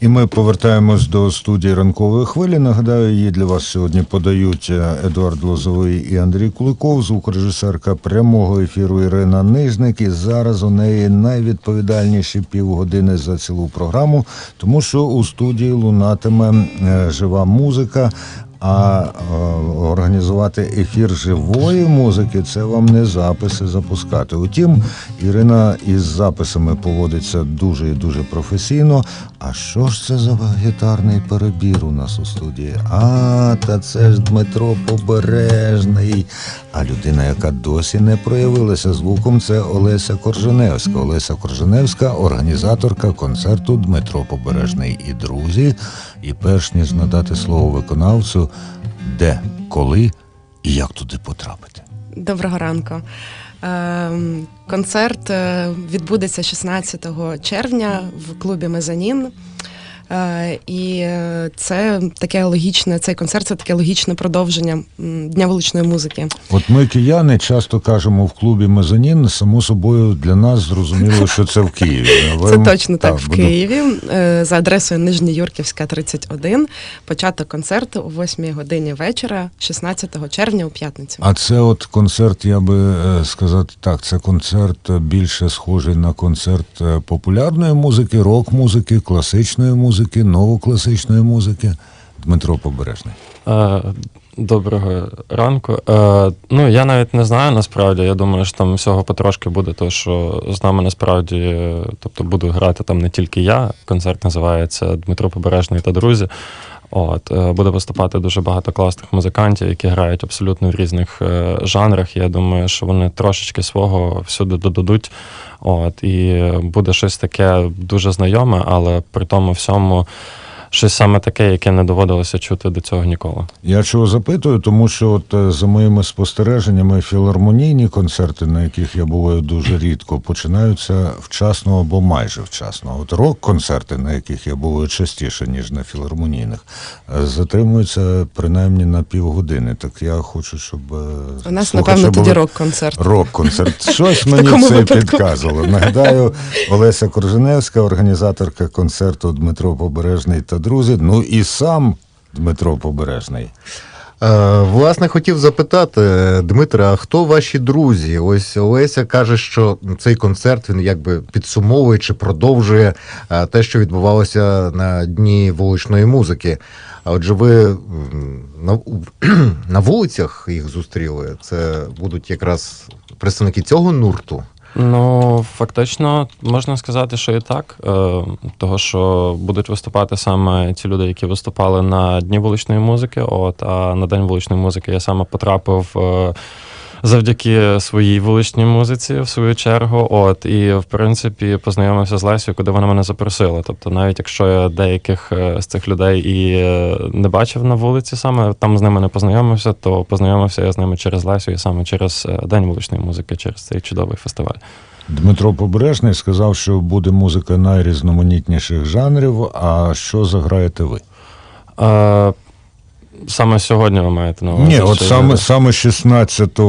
І ми повертаємось до студії ранкової хвилі. Нагадаю, її для вас сьогодні подають е, Едуард Лозовий і Андрій Куликов, звукорежисерка прямого ефіру Ірина Нижник. І зараз у неї найвідповідальніші півгодини за цілу програму, тому що у студії лунатиме е, жива музика. А е, організувати ефір живої музики це вам не записи запускати. Утім, Ірина із записами поводиться дуже і дуже професійно. А що ж це за гітарний перебір у нас у студії? А, та це ж Дмитро Побережний. А людина, яка досі не проявилася звуком, це Олеся Корженевська. Олеся Корженевська, організаторка концерту Дмитро Побережний і друзі. І перш ніж надати слово виконавцю, де, коли і як туди потрапити. Доброго ранку. Ем, Концерт е, відбудеться 16 червня в клубі Мезанін. Е, І е, це таке логічне, цей концерт це таке логічне продовження Дня вуличної музики. От ми, кияни, часто кажемо в клубі Мезонін, само собою для нас зрозуміло, що це в Києві. Ви- Це точно так, в буду- Києві е, за адресою Нижньоюрківська, 31. Початок концерту о 8 годині вечора, 16 червня у п'ятницю. А це от концерт, я би сказати так, це концерт більше схожий на концерт популярної музики, рок-музики, класичної музики, новокласичної музики. Дмитро Побережний. Е, Доброго ранку. Е, ну, я навіть не знаю насправді. Я думаю, що там всього потрошки буде, то що з нами насправді, е, тобто буду грати там не тільки я. Концерт називається Дмитро Побережний та друзі. От, е, буде виступати дуже багато класних музикантів, які грають абсолютно в різних е, жанрах. Я думаю, що вони трошечки свого всюди додадуть. От, і буде щось таке дуже знайоме, але при тому всьому щось саме таке, яке не доводилося чути до цього ніколи. Я чого запитую, тому що от е, за моїми спостереженнями філармонійні концерти, на яких я буваю дуже рідко, починаються вчасно або майже вчасно. От рок-концерти, на яких я буваю частіше, ніж на філармонійних, е, затримуються принаймні на півгодини. Так я хочу, щоб е, У нас, напевно, тоді рок-концерт. Рок-концерт. Щось мені це випадку. підказувало. Нагадаю, Олеся Корженевська, організаторка концерту Дмитро Побережний та друзі. Ну і сам Дмитро Побережний. Е, Власне, хотів запитати, Дмитре, а хто ваші друзі? Ось Олеся каже, що цей концерт він якби підсумовує чи продовжує е, те, що відбувалося на дні вуличної музики. Отже, ви на, на вулицях їх зустріли? Це будуть якраз представники цього нурту? Ну, фактично, можна сказати, що і так. Е, того, що будуть виступати саме ті люди, які виступали на Дні вуличної музики. От, а на День вуличної музики я саме потрапив. Завдяки своїй вуличній музиці, в свою чергу, от і в принципі познайомився з Лесією, куди вона мене запросила. Тобто, навіть якщо я деяких е, з цих людей і е, не бачив на вулиці, саме там з ними не познайомився, то познайомився я з ними через Лесю і саме через е, День вуличної музики, через цей чудовий фестиваль. Дмитро Побережний сказав, що буде музика найрізноманітніших жанрів. А що заграєте ви? Саме сьогодні ви маєте на увазі? Ні, от саме, саме 16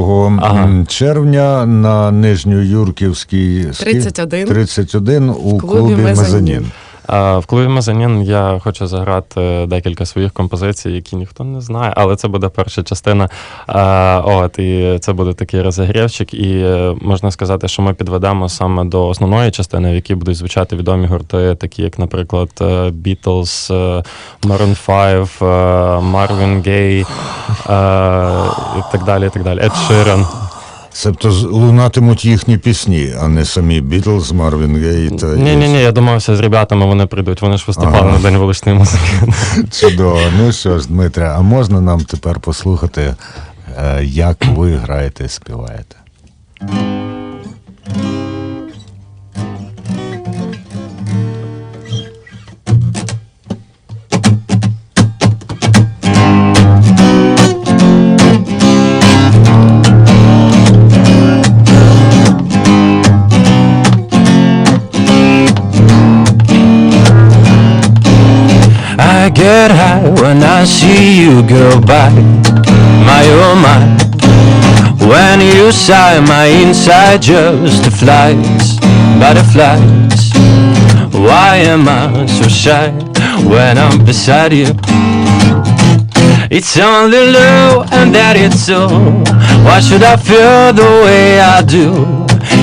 Ага. червня на Нижньоюрківській 31. 31 у клубі клубі «Мезонін». В клубі Мезонін я хочу заграти декілька своїх композицій, які ніхто не знає, але це буде перша частина. От, і це буде такий розігрівчик. І е, можна сказати, що ми підведемо саме до основної частини, в якій будуть звучати відомі гурти, такі як, наприклад, е, Beatles, е, Maroon 5, е, Marvin Gaye і так далі. і так далі. Ed Sheeran. З- лунатимуть їхні пісні, а не самі Бітлз, Марвін Гей та Ні, ні, ні, я домовився з ребятами, вони прийдуть. Вони ж виступали Ага. на день вуличної музики. Чудово. Ну що ж, Дмитре, а можна нам тепер послухати, е, як ви граєте, і співаєте? You by. My oh my. When you sigh, my inside just flies, butterflies. Why am I so shy? when I'm beside you. It's only love and that it's so. Why should I feel the way I do?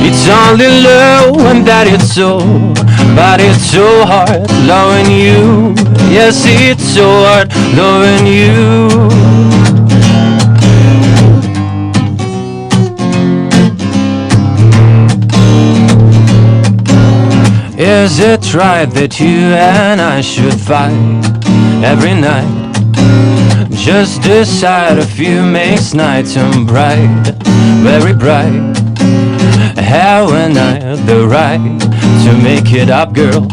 It's only love and that it's so. But it's so hard loving you. Yes, it's so hard loving you. Is it right that you and I should fight every night? Just decide if you makes nights and bright, very bright. Have and I the right to make it up, girl?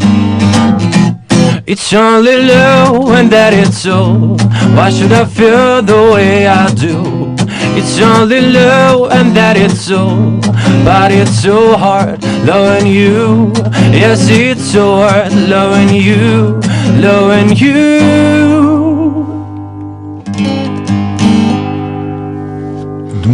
It's only love and that it's so. Why should I feel the way I do? It's only love and that it's so. But it's so hard loving you. Yes, it's so hard loving you, loving you.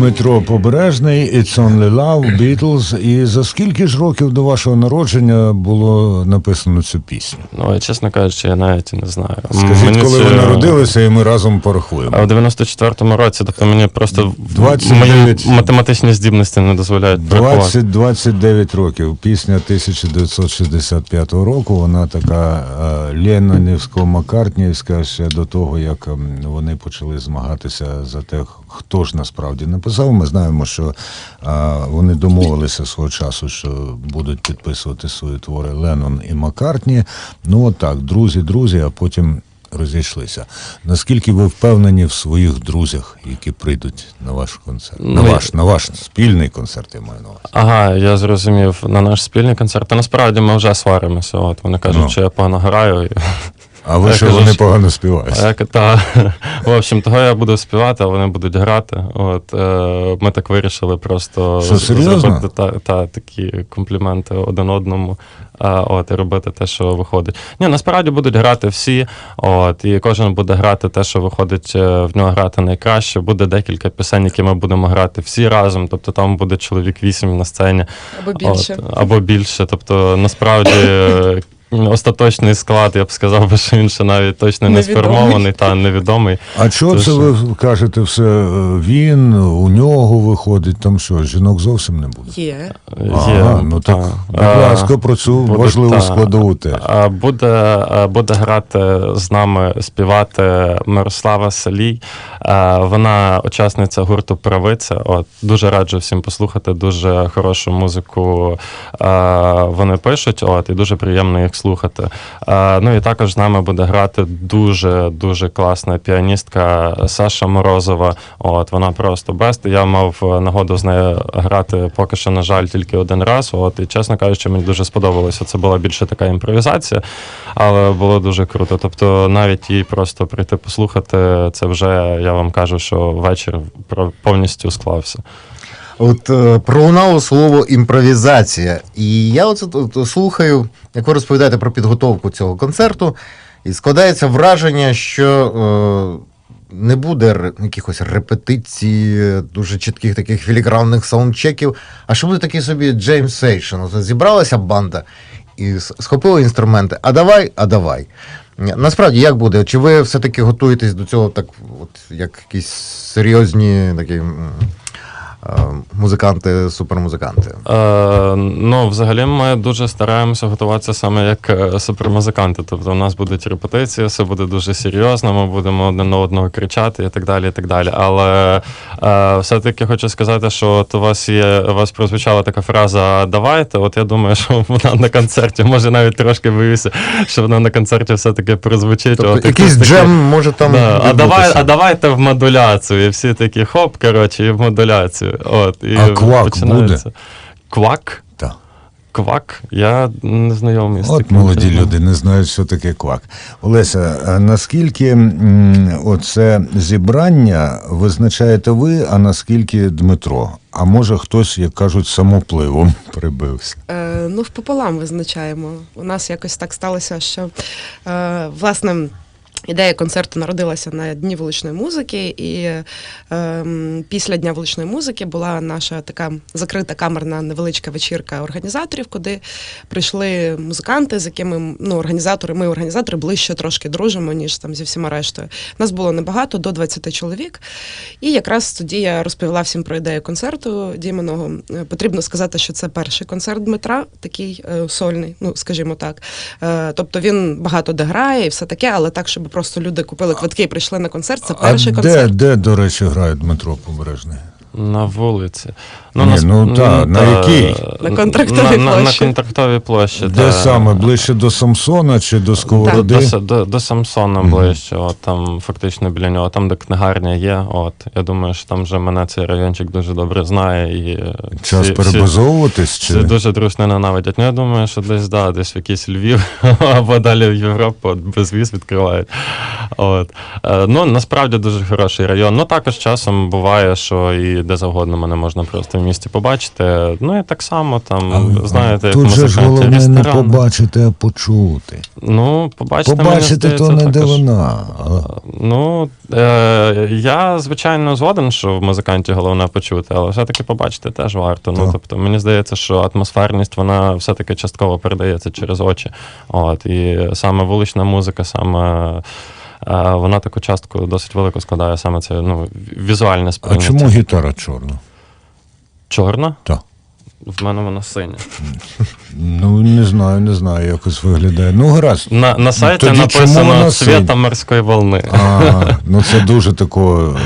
Дмитро Побережний, It's Only Love, Beatles. І за скільки ж років до вашого народження було написано цю пісню? Ну, чесно кажучи, я навіть не знаю. Скажіть, Мені коли це- ви народилися, і ми разом порахуємо. А в 94-му році, тобто мені просто 29. мої математичні здібності не дозволяють порахувати. 20-29 років. Пісня 1965 року. Вона така е, Ленонівсько-Маккартнівська ще до того, як ем, вони почали змагатися за те, хто ж насправді написав. Ми знаємо, що вони домовилися свого часу, що будуть підписувати свої твори Леннон і Маккартні. Ну отак, друзі, друзі, а потім. Розійшлися. Наскільки ви впевнені в своїх друзях, які прийдуть на ваш концерт? На Ну, ваш, на ваш спільний концерт, я маю на увазі. Ага, я зрозумів на наш спільний концерт. Та насправді ми вже сваримося. От вони кажуть, Ну. що я погано граю. І... А ви кажу, вони погано співають. А я та, в общем, того я буду співати, а вони будуть грати. От е, ми так вирішили просто Що, серйозно? зробити та, та, такі компліменти один одному. А, от, і робити те, що виходить. Ні, насправді будуть грати всі, от, і кожен буде грати те, що виходить е, в нього грати найкраще. Буде декілька пісень, які ми будемо грати всі разом. Тобто там буде чоловік вісім на сцені. Або більше. От, або більше. Тобто, насправді. е, Остаточний склад, я б сказав, би, що він ще навіть точно не Невідомий. сформований та невідомий. А чого Це це ви кажете все? е, Він, у нього виходить, там що, жінок зовсім не буде? Є. Є, Ага, ну так, будь ласка, про цю буде, важливу та. складову теж. А, Буде, а, буде грати з нами, співати Мирослава Салій. А, Вона учасниця гурту Правиця. От, дуже раджу всім послухати. Дуже хорошу музику а, вони пишуть, от, і дуже приємно їх слухати. Ну і також з нами буде грати дуже дуже класна піаністка Саша Морозова. От вона просто бест. Я мав е, нагоду з нею грати поки що, на жаль, тільки один раз. От і чесно кажучи, мені дуже сподобалося. Це була більше така імпровізація, але було дуже круто. Тобто, навіть їй просто прийти послухати, це вже я вам кажу, що вечір повністю склався. От е, пролунало слово імпровізація. І я оце тут слухаю, як ви розповідаєте про підготовку цього концерту, і складається враження, що е, не буде якихось репетицій, дуже чітких таких філігранних саундчеків, а що буде такий собі Джеймс Сейшн. Зібралася банда і с- схопили інструменти. А давай, а давай. Насправді, як буде? Чи ви все-таки готуєтесь до цього так, от як якісь серйозні такі. Е, Музиканти, супермузиканти. Е, ну, взагалі, ми дуже стараємося готуватися саме як е, супермузиканти. Тобто, у нас будуть репетиції, все буде дуже серйозно, ми будемо один на одного кричати і так далі. і так далі. Але е, все-таки хочу сказати, що от у вас є, у вас прозвучала така фраза Давайте. От я думаю, що вона на концерті, може навіть трошки боюся, що вона на концерті все-таки прозвучить. Тобто От якийсь таке- джем може там. Да, а, давай, а давайте в модуляцію. І всі такі хоп, коротше, і в модуляцію. От, і А квак починається. Квак? Так. Квак? Я не знайомий з От таким молоді терміном. люди не знають, що таке квак. Олеся, а наскільки оце зібрання визначаєте ви, а наскільки Дмитро? А може хтось, як кажуть, самопливом прибився? Е, ну, впополам визначаємо. У нас якось так сталося, що е, власне. Ідея концерту народилася на Дні вуличної музики, і ем, після Дня вуличної музики була наша така закрита камерна невеличка вечірка організаторів, куди прийшли музиканти, з якими ну, організатори, ми організатори ближче трошки дружимо, ніж там зі всіма рештою. Нас було небагато, до 20 чоловік. І якраз тоді я розповіла всім про ідею концерту Діминого. Е, Потрібно сказати, що це перший концерт Дмитра, такий е, сольний, ну скажімо так. Е, тобто він багато де грає і все таке, але так, щоб просто люди купили квитки і прийшли на концерт. Це А перший де, концерт. де, до речі, грає Дмитро Побережний? На вулиці. Ні, нас- ну, та, на якій? На Контрактовій на, на, площі. На контрактовій площі. Де та. саме? Ближче до Самсона чи до До, Сковороди? до, до, до Самсона Мгм. ближче, от там фактично біля нього, там, де книгарня є. От я думаю, що там вже мене цей райончик дуже добре знає і е, Час всі- всі- перебазовуватись? Всі Чи? дуже дружно ненавидять. Ну, я думаю, що десь да, десь в якийсь Львів або далі в Європу от, безвіз відкривають. От. Е, ну, насправді дуже хороший район. Ну, також часом буває, що і де завгодно мене можна просто в місті побачити. Ну і так само там, Але, знаєте, як Тут же ж головне не побачити, а почути. Ну, побачити, мені Побачити здається, то не дивина. Ну, е, я, звичайно, згоден, що в музиканті головне почути, але все-таки побачити теж варто. Ну, тобто, мені здається, що атмосферність вона все-таки частково передається через очі. От, і саме вулична музика, саме. Е, Вона таку частку досить велику складає саме це ну, візуальне А чому гітара чорна? Чорна? Так. В мене вона синя. Ну, не знаю, не знаю, якось виглядає. Ну, гаразд. На, на сайті Тоді написано цвіта морської волни. А, ну це дуже такого.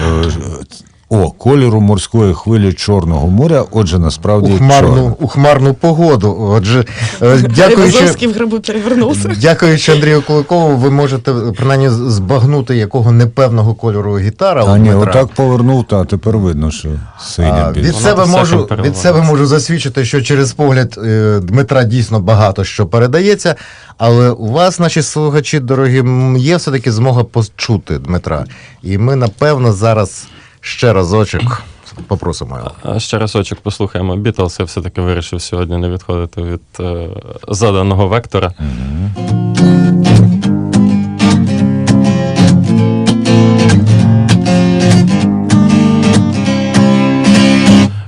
О, кольору морської хвилі Чорного моря, отже, насправді У хмарну, у хмарну погоду. Отже, е, дякуючи, грибу перевернувся. дякуючи Андрію Куликову, ви можете принаймні збагнути, якого непевного кольору гітара. А ні, отак повернув, та тепер видно, що синя А, більше. від себе можу від себе можу засвідчити, що через погляд е, Дмитра дійсно багато що передається. Але у вас, наші слухачі, дорогі, є все таки змога почути Дмитра. І ми напевно зараз ще разочок попросимо його. А Ще разочок послухаємо Бітлз. Я все-таки вирішив сьогодні не відходити від е, заданого вектора.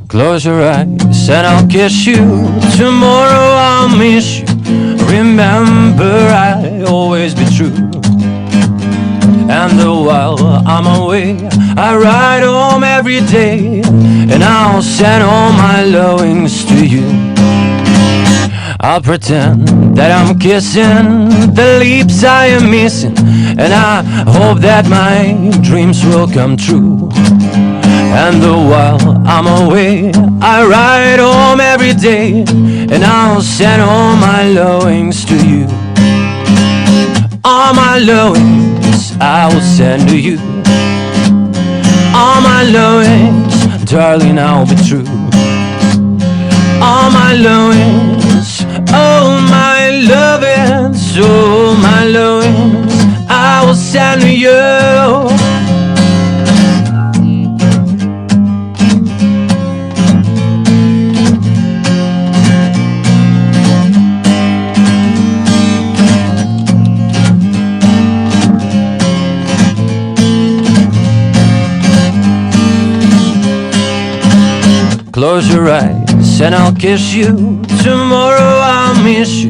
Close your eyes and I'll kiss you. Tomorrow I'll miss you. Remember, I'll always be true. And while I'm away, I ride home every day. And I'll send all my lovings to you. I'll pretend that I'm kissing the lips I am missing. And I hope that my dreams will come true. And the while I'm away, I ride home every day, and I'll send all my lovings to you. All my lovings I will send to you. All my lovings, darling, I'll be true. All my lovings, oh all my lovings, all my lovings, I will send you. Close your eyes and I'll kiss you. Tomorrow I'll miss you.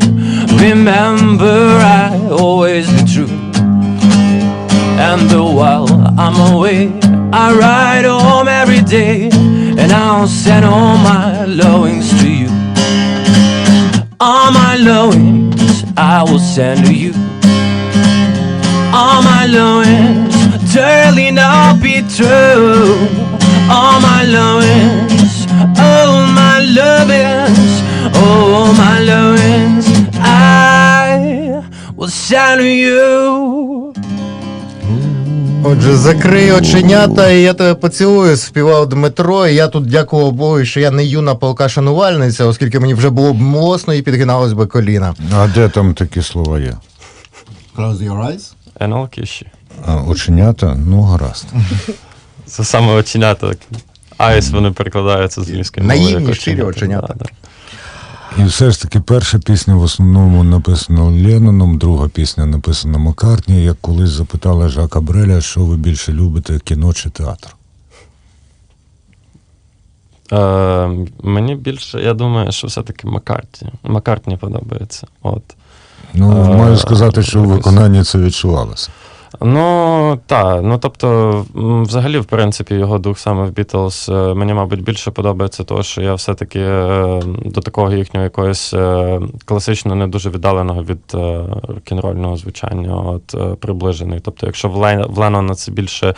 Remember, I always be true. And while I'm away, I ride home every day. And I'll send all my lovings to you. All my lovings I will send to you. All my lovings, darling, I'll be true. All my my lovings, all my lovings, I will send you. Отже, закрий оченята, і я тебе поцілую, співав Дмитро. І я тут дякував Богу, що я не юна полка шанувальниця, оскільки мені вже було б млосно і підгиналось би коліна. А де там такі слова є? Close your eyes. НЛ Кіші. А, оченята? Ну, гаразд. Це саме оченята. Айс вони перекладаються з англійської мови. Наївні, як щирі оченята. Да, да. І все ж таки перша пісня в основному написана Ленноном, друга пісня написана Маккартні. Як колись запитала Жака Бреля, що ви більше любите, кіно чи театр? Е, мені більше, я думаю, що все-таки Маккартні. Маккартні подобається. От. Ну, Е, маю сказати, що у виконанні це відчувалося. Ну, так. Ну, тобто, взагалі, в принципі, його дух саме в Бітлз е, мені, мабуть, більше подобається, того, що я все-таки е, до такого їхнього якогось е, класично не дуже віддаленого від рок-н-рольного звучання, от, приближений. Тобто, якщо в, Лен, в Леннона це більше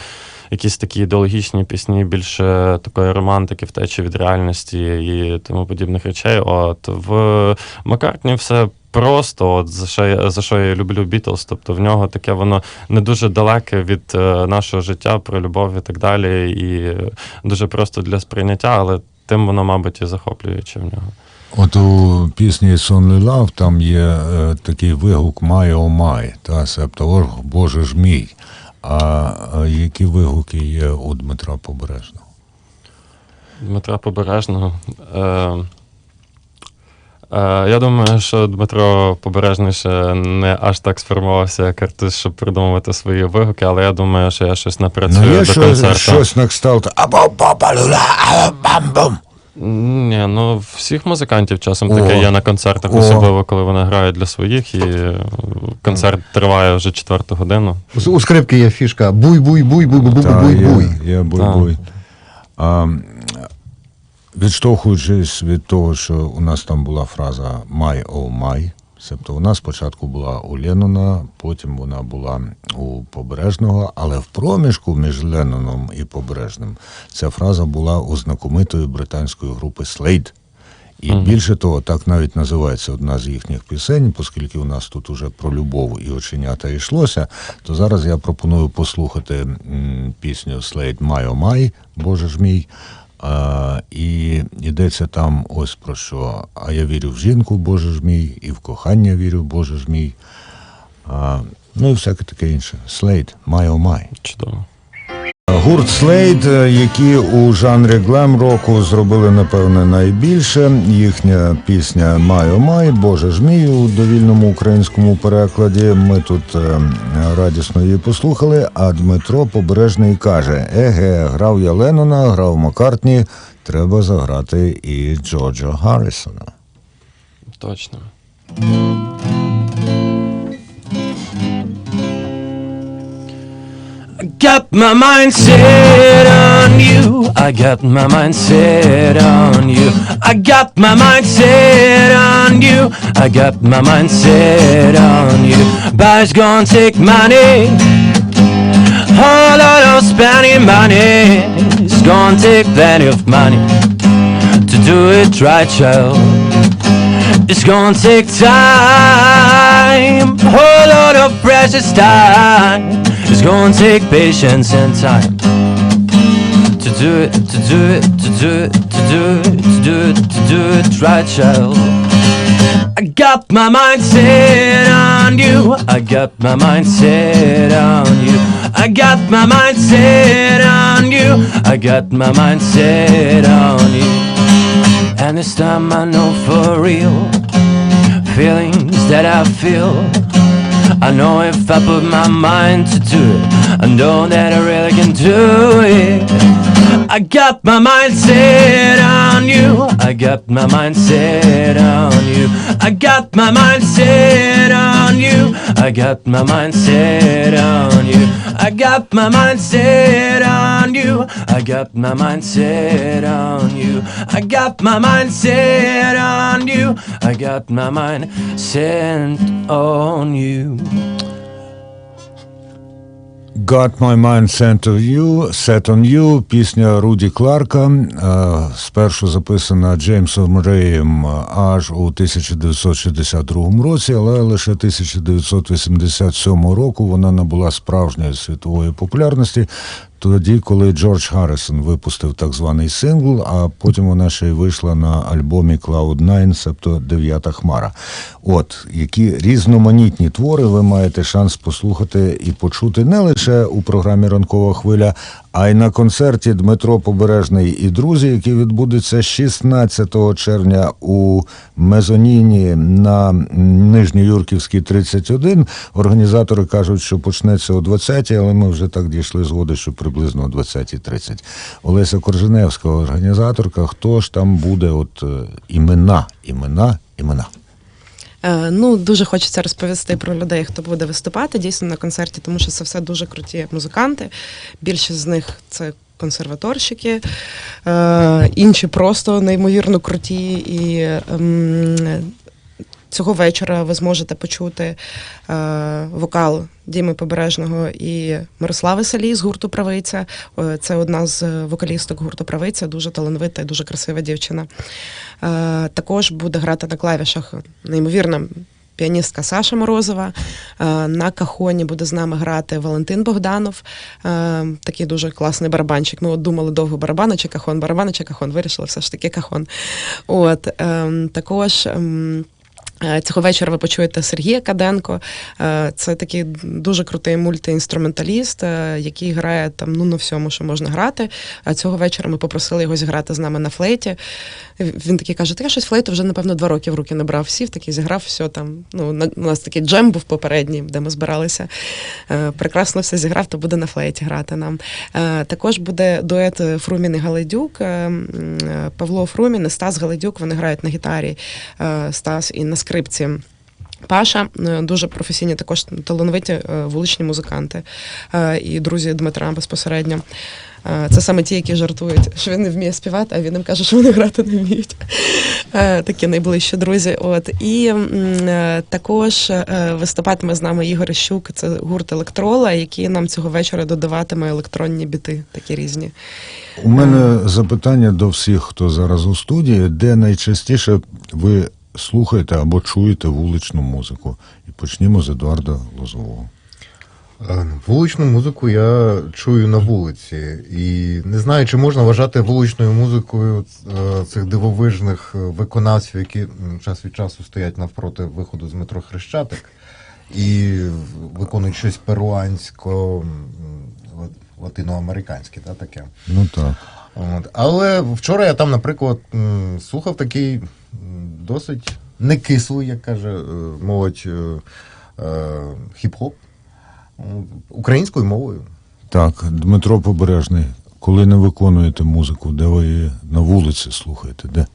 якісь такі ідеологічні пісні, більше такої романтики, втечі від реальності і тому подібних речей, от в Маккартні все. Просто, от за що я за що я люблю Бітлз, тобто в нього таке воно не дуже далеке від е, нашого життя про любов і так далі, і е, дуже просто для сприйняття, але тим воно, мабуть, і захоплююче в нього. От у пісні Сонly Love там є е, такий вигук Май о май, та себто «Ох, Боже ж мій. А, а які вигуки є у Дмитра Побережного? Дмитра Побережного. Е, е, я думаю, що Дмитро Побережний ще не аж так сформувався, як артист, щоб придумувати свої вигуки, але я думаю, що я щось напрацюю Ну, є до щось, концерту. щось на кшталт або бабалюла, бам-бум. Ні, ну всіх музикантів часом таке є на концертах, О. особливо коли вони грають для своїх, і е, концерт триває вже четверту годину. У- У скрипки є фішка буй-буй-буй-буй-буй-буй-буй. Та, є, є буй-буй. А, м, відштовхуючись від того, що у нас там була фраза «Май о май», Себто вона спочатку була у Леннона, потім вона була у Побережного, але в проміжку між Ленноном і Побережним ця фраза була у знакомитої британської групи Slade. І більше того, так навіть називається одна з їхніх пісень, оскільки у нас тут уже про любов і оченята йшлося, то зараз я пропоную послухати м, пісню Slade «Май о май, Боже ж мій. А, і йдеться там ось про що. А я вірю в жінку, Боже ж мій, і в кохання вірю, Боже ж мій. А, ну і всяке таке інше. Слейд, «Май о май. Чудово. Гурт Слейд, які у жанрі глем-року зробили, напевне, найбільше. Їхня пісня Май о май, Боже ж мій у довільному українському перекладі. Ми тут е, радісно її послухали. А Дмитро Побережний каже: Еге, грав я Леннона, грав Маккартні, треба заграти і Джорджа Гаррісона. Точно. Got my mind set on you. I got my mind set on you. I got my mind set on you. I got my mind set on you. Buy's gonna take money. All of spending money. It's gonna take plenty of money to do it right, child. It's gonna take time, whole lot of precious time. It's gonna take patience and time to do it, to do it, to do it, to do it, to do it, to do it right, child. I got my mind set on you. I got my mind set on you. I got my mind set on you. I got my mind set on you. And this time I know for real feelings that I feel. I know if I put my mind to do it, I know that I really can do it. I got my mind set on you. I got my mind set on you. I got my mind set on you. I got my mind set on you. I got my mind set on you. I got my mind set on you. I got my mind set on you. I got my mind set on you. Got My Mind Set on You, Set on You, пісня Руді Кларка, е, спершу записана Джеймсом Реєм е, аж у 1962 році, але лише 1987 року вона набула справжньої світової популярності. Тоді, коли Джордж Гаррисон випустив так званий сингл, а потім вона ще й вийшла на альбомі Cloud9, тобто Дев'ята Хмара. От які різноманітні твори ви маєте шанс послухати і почути не лише у програмі Ранкова хвиля, а й на концерті Дмитро Побережний і друзі, який відбудеться 16 червня у Мезоніні на Нижньоюрківській 31. Організатори кажуть, що почнеться о 20 але ми вже так дійшли згоди, що приблизно о 20.30. Олеся Корженевська, організаторка. Хто ж там буде? От е, імена, імена, імена. Е, Ну, дуже хочеться розповісти про людей, хто буде виступати дійсно на концерті, тому що це все дуже круті музиканти. Більшість з них це консерваторщики, е, інші просто неймовірно круті. І ем, цього вечора ви зможете почути е, вокал Діми Побережного і Мирослави Салій з гурту Правиця. Е, Це одна з вокалісток гурту Правиця, дуже талановита і дуже красива дівчина. Е, Також буде грати на клавішах неймовірна піаністка Саша Морозова. Е, На кахоні буде з нами грати Валентин Богданов, е, такий дуже класний барабанщик. Ми от думали довго барабани чи кахон, барабани чи кахон. Вирішили все ж таки кахон. От ем, також. Ем, Е, Цього вечора ви почуєте Сергія Каденко. Е, Це такий дуже крутий мультиінструменталіст, е, який грає там ну на всьому, що можна грати. А цього вечора ми попросили його зіграти з нами на флейті. Він такий каже: Та я щось флейту вже напевно два роки в руки не брав. Сів такий зіграв, все там. Ну у нас такий джем був попередній, де ми збиралися. Прекрасно все зіграв, то буде на флейті грати нам. Також буде дует Фрумін і Галайдюк. Е, м, е, Павло Фрумін і Стас Галайдюк. Вони грають на гітарі. Стас і на скрипці. Паша е, дуже професійні, також талановиті е, вуличні музиканти е, і друзі Дмитра безпосередньо. Це саме ті, які жартують, що він не вміє співати, а він їм каже, що вони грати не вміють. Такі найближчі друзі. От і також виступатиме з нами Ігор Щук, це гурт електрола, який нам цього вечора додаватиме електронні біти, такі різні. У мене запитання до всіх, хто зараз у студії, де найчастіше ви слухаєте або чуєте вуличну музику? І почнімо з Едуарда Лозового. Е, Вуличну музику я чую на вулиці, і не знаю, чи можна вважати вуличною музикою е, цих дивовижних е, виконавців, які час від часу стоять навпроти виходу з метро Хрещатик і виконують щось перуансько латиноамериканське, да, таке. Ну так. От. Але вчора я там, наприклад, слухав такий досить некислий, як каже е, молодь, е, е, хіп-хоп українською мовою. Так, Дмитро Побережний. Коли не виконуєте музику, де ви на вулиці слухаєте? Де?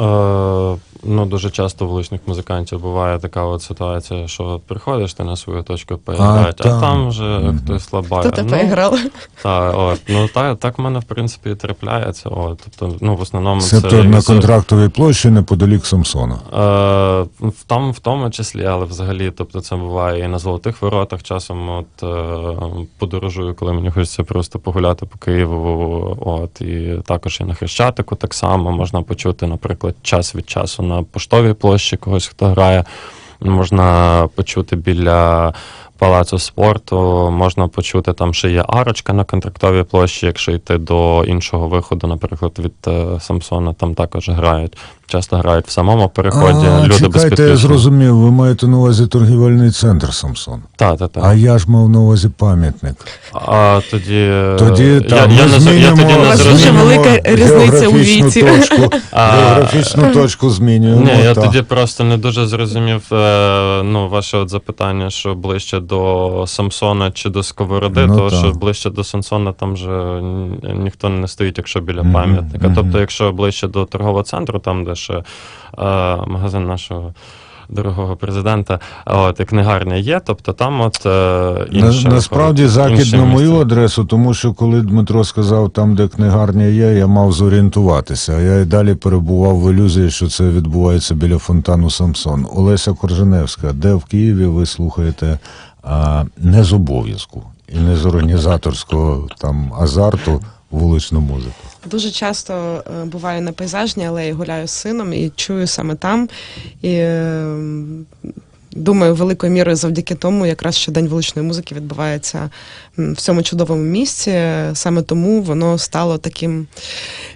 Е, ну, дуже часто у вуличних музикантів буває така от ситуація, що приходиш ти на свою точку поіграти, а, там. там вже Мгм. хтось лабає. Хто те ну, поіграв? та, от, ну, так, так в мене, в принципі, і трапляється. От, тобто, ну, в основному це... Себто на контрактовій площі неподалік Самсона. Е, в, там, в тому числі, але взагалі, тобто це буває і на золотих воротах. Часом от е, подорожую, коли мені хочеться просто погуляти по Києву. От і також і на Хрещатику так само можна почути, наприклад, час від часу на поштовій площі когось, хто грає. Можна почути біля палацу спорту, можна почути там ще є арочка на контрактовій площі, якщо йти до іншого виходу, наприклад, від е, Самсона, там також грають. Часто грають в самому переході. а, люди без чекайте, я зрозумів, ви маєте на увазі торгівельний центр Самсон. Так, так, так. А я ж мав на увазі пам'ятник. А тоді. Тоді я, там я, ми не, я змінюємо, тоді не вас дуже зрозумів. велика різниця у географічну віці. Точку, А, географічну точку змінюємо. Ні, я так. тоді просто не дуже зрозумів е, ну, ваше от запитання, що ближче до Самсона чи до Сковороди, Ну, тому так. що ближче до Самсона там же ні- ніхто не стоїть, якщо біля пам'ятника. Тобто, якщо ближче до торгового центру, там де ще е, магазин нашого. Дорогого президента, от і книгарня є, тобто там от е, На, інше насправді закид на мою місце. адресу, тому що коли Дмитро сказав там, де книгарня є, я мав зорієнтуватися. А я і далі перебував в ілюзії, що це відбувається біля фонтану Самсон. Олеся Корженевська, де в Києві ви слухаєте а, не з обов'язку і не з організаторського там азарту вуличну музику. Дуже часто е, буваю на пейзажній алеї, гуляю з сином і чую саме там. І е, думаю, великою мірою завдяки тому, якраз що День вуличної музики відбувається в цьому чудовому місці. Саме тому воно стало таким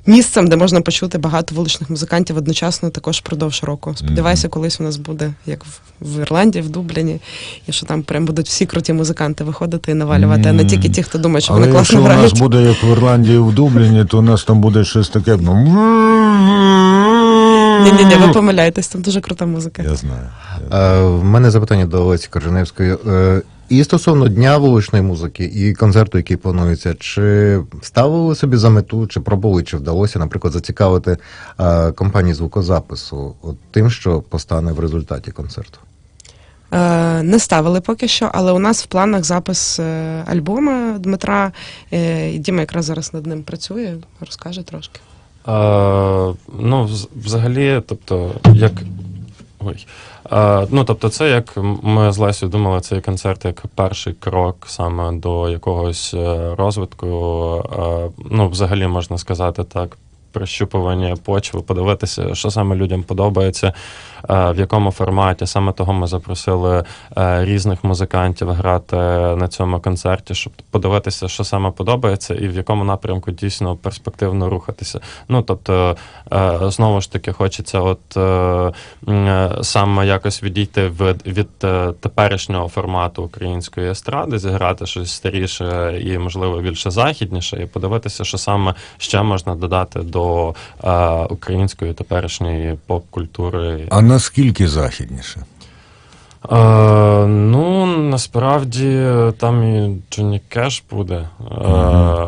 місцем, де можна почути багато вуличних музикантів одночасно також впродовж року. Сподіваюся, колись у нас буде як в, Ірландії, в Дубліні, і що там прям будуть всі круті музиканти виходити і навалювати, а не тільки ті, хто думає, що Але вони якщо класно у нас буде як в Ірландії в Дубліні, то у нас там буде щось таке. Ну... Ні, ні, ні, ви помиляєтесь, там дуже крута музика. Я знаю. Е, В мене запитання до Олесі Корженевської. Е, І стосовно дня вуличної музики і концерту, який планується, чи ставили собі за мету, чи пробували, чи вдалося, наприклад, зацікавити е, компанії звукозапису от тим, що постане в результаті концерту? Е, Не ставили поки що, але у нас в планах запис е, альбома Дмитра. Е, Діма якраз зараз над ним працює, розкаже трошки. Е, ну, взагалі, тобто, як. Ой. Е, ну, тобто, це як ми з Лесю думали, цей концерт як перший крок саме до якогось е, розвитку. Е, ну, взагалі можна сказати так. Прощупування почви, подивитися, що саме людям подобається, е, в якому форматі. Саме того ми запросили е, різних музикантів грати на цьому концерті, щоб подивитися, що саме подобається, і в якому напрямку дійсно перспективно рухатися. Ну тобто, е, знову ж таки, хочеться, от саме якось відійти від, від теперішнього формату української естради, зіграти щось старіше і, можливо, більше західніше, і подивитися, що саме ще можна додати до е, української теперішньої поп-культури. А наскільки західніше? Е, ну, насправді там і Джонні Кеш буде е,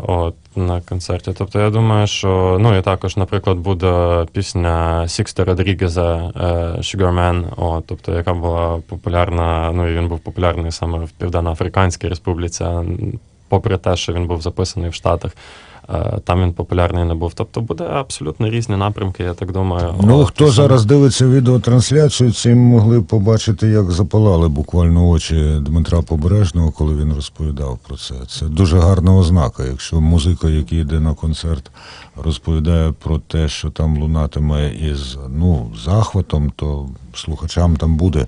от, на концерті. Тобто я думаю, що ну і також, наприклад, буде пісня Сікста Родрігеза е, Sugar Man, от, тобто, яка була популярна, ну і він був популярний саме в Південно-Африканській Республіці, попри те, що він був записаний в Штатах. Е, Там він популярний не був. Тобто буде абсолютно різні напрямки, я так думаю. Ну, хто саме- зараз дивиться відеотрансляцію, цим могли побачити, як запалали буквально очі Дмитра Побережного, коли він розповідав про це. Це дуже гарна ознака. Якщо музика, який йде на концерт, розповідає про те, що там лунатиме із ну, захватом, то слухачам там буде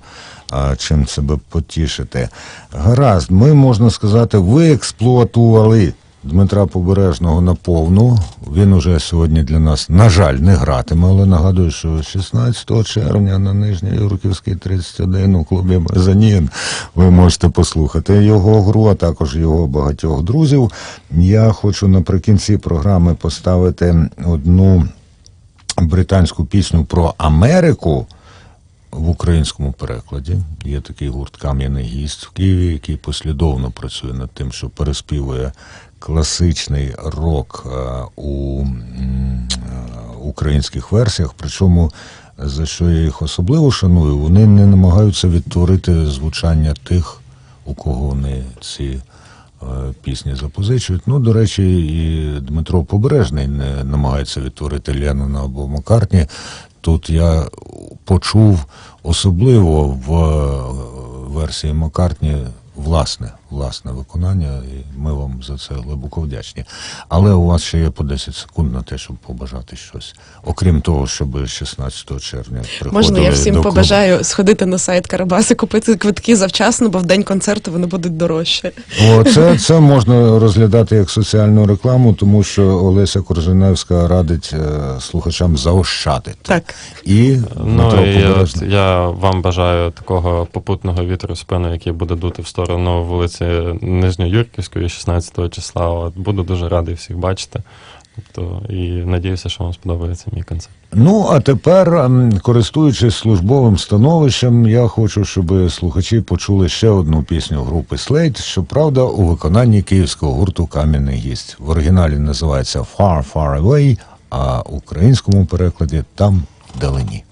а, чим себе потішити. Гаразд, ми можна сказати, ви експлуатували Дмитра Побережного наповну. Він уже сьогодні для нас, на жаль, не гратиме, але нагадую, що 16 червня на Нижній Юрківській 31 у клубі Мезанін ви можете послухати його гру, а також його багатьох друзів. Я хочу наприкінці програми поставити одну британську пісню про Америку в українському перекладі. Є такий гурт Кам'яний гість в Києві, який послідовно працює над тим, що переспівує класичний рок е, у е, українських версіях. Причому, за що я їх особливо шаную, вони не намагаються відтворити звучання тих, у кого вони ці е, пісні запозичують. Ну, до речі, і Дмитро Побережний не намагається відтворити Леннона або Маккартні. Тут я почув особливо в е, версії Маккартні власне, власне виконання, і ми вам за це глибоко вдячні. Але у вас ще є по 10 секунд на те, щоб побажати щось. Окрім того, щоб 16 червня приходили Можна я всім до клубу. побажаю сходити на сайт Карабаси, купити квитки завчасно, бо в день концерту вони будуть дорожчі. О, це, це можна розглядати як соціальну рекламу, тому що Олеся Корженевська радить е, слухачам заощадити. Так. І Ну Дмитро і Побережний. я вам бажаю такого попутного вітру в спину, який буде дути в сторону вулиці Нижньоюрківської, 16 числа. От буду дуже радий всіх бачити. Тобто, і надіюся, що вам сподобається мій концерт. Ну, а тепер, ем, користуючись службовим становищем, я хочу, щоб слухачі почули ще одну пісню групи Slate, щоправда, у виконанні київського гурту Кам'яний гість. В оригіналі називається Far Far Away, а в українському перекладі там вдалині.